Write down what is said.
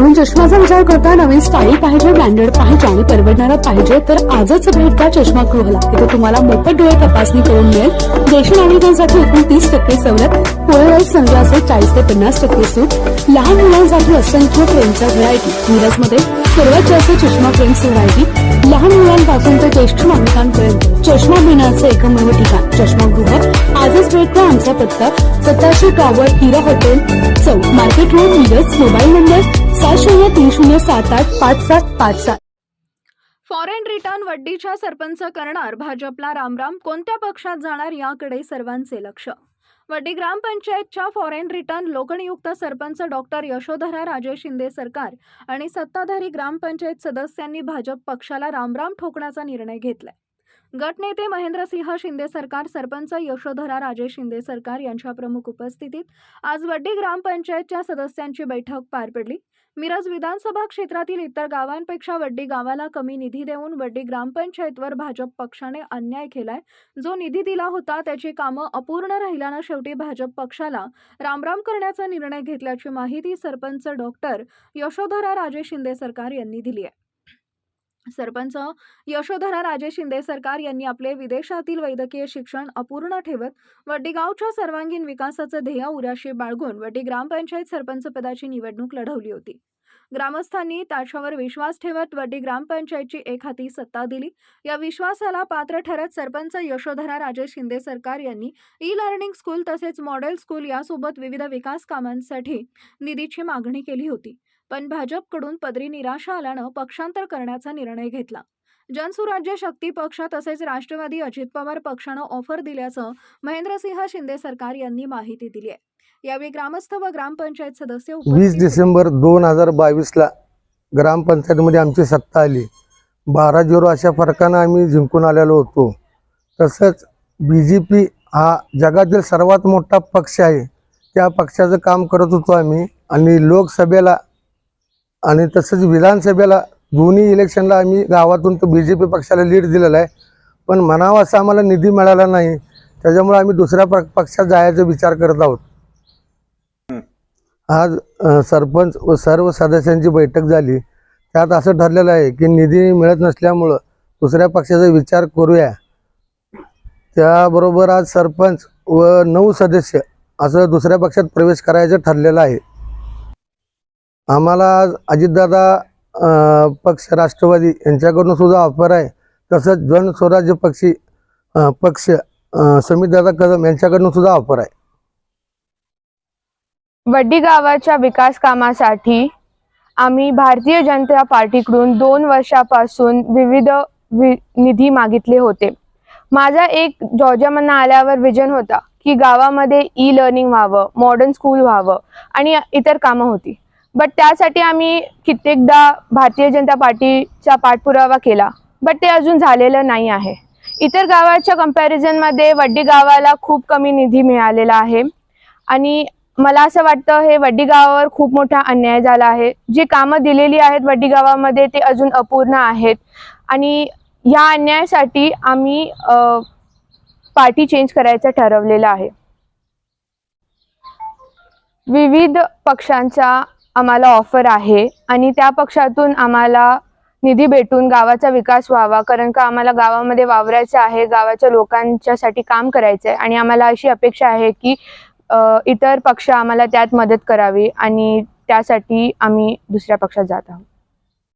चष्म्याचा विचार करता नवीन स्टाईल पाहिजे ब्रँडेड पाहिजे आणि परवडणारा पाहिजे तर आजच भेट द्या चष्मा गृहाला. इथे तुम्हाला मोफत डोळे तपासणी करून मिळेल. ज्येष्ठ नागरिकांसाठी एकूण तीस टक्के सवलत पोळेवाईट सनग्लासेस चाळीस ते पन्नास टक्के सूट. लहान मुलांसाठी असंख्य फ्रेमच्या व्हरायटी मिरजमध्ये सर्वात जास्त चष्मा फ्रेम्स व्हरायटी लहान मुलांपासून ते ज्येष्ठ नागरिकांपर्यंत. चष्मा घेण्याचं एकमेव ठिकाण. चष्मागृह आजच भेट द्या आमचा पत्ता. सत्ताशे टॉवर हिरा हॉटेल चौक. Market road Miraj mobile number सात शून्य तीन शून्य सात आठ पाच सात पाच सात. फॉरेन रिटर्न वड्डीच्या सरपंच करणार भाजपला रामराम कोणत्या पक्षात जाणार याकडे सर्वांचे लक्ष. वड्डी ग्रामपंचायतच्या फॉरेन रिटर्न लोकनियुक्त सरपंच डॉक्टर यशोधरा राजे शिंदे सरकार आणि सत्ताधारी ग्रामपंचायत सदस्यांनी भाजप पक्षाला रामराम ठोकण्याचा निर्णय घेतलाय. गटनेते महेंद्रसिंह शिंदे सरकार सरपंच यशोधरा राजे शिंदे सरकार यांच्या प्रमुख उपस्थितीत आज वड्डी ग्रामपंचायतच्या सदस्यांची बैठक पार पडली. मिरज विधानसभा क्षेत्रातील इतर गावांपेक्षा वड्डी गावाला कमी निधी देऊन वड्डी ग्रामपंचायतवर भाजप पक्षाने अन्याय केलाय. जो निधी दिला होता त्याची कामं अपूर्ण राहिल्यानं शेवटी भाजप पक्षाला रामराम करण्याचा निर्णय घेतल्याची माहिती सरपंच डॉक्टर यशोधरा राजे शिंदे सरकार यांनी दिली आहे. सरपंच यशोधरा राजे शिंदे सरकार यांनी आपले विदेशातील वैद्यकीय शिक्षण अपूर्ण ठेवत वड्डीगावच्या सर्वांगीण विकासाचं ध्येय उराशी बाळगून वड्डी ग्रामपंचायत सरपंच पदाची निवडणूक लढवली होती. ग्रामस्थांनी त्याच्यावर विश्वास ठेवत वड्डी ग्रामपंचायतची एक हाती सत्ता दिली. या विश्वासाला पात्र ठरत सरपंच यशोधरा राजे शिंदे सरकार यांनी ई लर्निंग स्कूल तसेच मॉडेल स्कूल यासोबत विविध विकास कामांसाठी निधीची मागणी केली होती. पण भाजपकडून पदरी निराशा आल्यानं पक्षांतर करण्याचा निर्णय घेतला. जनसुराज्य शक्ती पक्ष तसेच राष्ट्रवादी अजित पवार पक्षानं ऑफर दिल्याचं महेंद्रसिंह शिंदे सरकार यांनी माहिती दिली आहे यावेळी ग्रामस्थ व ग्रामपंचायत सदस्य वीस. डिसेंबर दोन हजार बावीसला ग्रामपंचायतीमध्ये आमची सत्ता आली. बारा झिरो अशा फरकानं आम्ही जिंकून आलेलो होतो. तसंच बी जे पी हा जगातील सर्वात मोठा पक्ष आहे. त्या पक्षाचं काम करत होतो आम्ही आणि लोकसभेला आणि तसंच विधानसभेला दोन्ही इलेक्शनला आम्ही गावातून तो बी जे पी पक्षाला लीड दिलेला आहे. पण म्हणावा असा आम्हाला निधी मिळाला नाही. त्याच्यामुळे आम्ही दुसऱ्या प पक्षात जायचा विचार करत आहोत. आज सरपंच व सर्व सदस्यांची बैठक झाली. त्यात असं ठरलेलं आहे की निधी मिळत नसल्यामुळं दुसऱ्या पक्षाचा विचार करूया. त्याबरोबर आज सरपंच व नऊ सदस्य असं दुसऱ्या पक्षात प्रवेश करायचं ठरलेलं आहे. आम्हाला आज अजितदादा पक्ष राष्ट्रवादी यांच्याकडून सुद्धा ऑफर आहे. तसंच जन स्वराज्य पक्षी पक्ष अ, समितदादा कदम यांच्याकडून सुद्धा ऑफर आहे. वड्डी गावाच्या विकास कामासाठी आम्ही भारतीय जनता पार्टीकडून दोन वर्षापासून विविध वि निधी मागितले होते. माझा एक जॉर्जामधनं आल्यावर विजन होता की गावामध्ये ई लर्निंग व्हावं मॉडर्न स्कूल व्हावं आणि इतर कामं होती. बट त्यासाठी आम्ही कित्येकदा भारतीय जनता पार्टीचा पाठपुरावा केला. बट ते अजून झालेलं नाही आहे. इतर गावाच्या कम्पॅरिझनमध्ये वड्डी गावाला खूप कमी निधी मिळालेला आहे. आणि मला असं वाटतं हे वड्डी गावावर खूप मोठा अन्याय झाला आहे. जी कामं दिलेली आहेत वड्डी गावामध्ये ते अजून अपूर्ण आहेत. आणि ह्या अन्यायासाठी आम्ही पार्टी चेंज करायचं ठरवलेलं आहे. विविध पक्षांचा आम्हाला ऑफर आहे आणि त्या पक्षातून आम्हाला निधी भेटून गावाचा विकास व्हावा. कारण का आम्हाला गावामध्ये वावरायचं आहे गावाच्या लोकांच्यासाठी काम करायचं आहे आणि आम्हाला अशी अपेक्षा आहे की इतर पक्ष आम्हाला त्यात मदत करावी आणि त्यासाठी आम्ही दुसऱ्या पक्षात जात आहोत.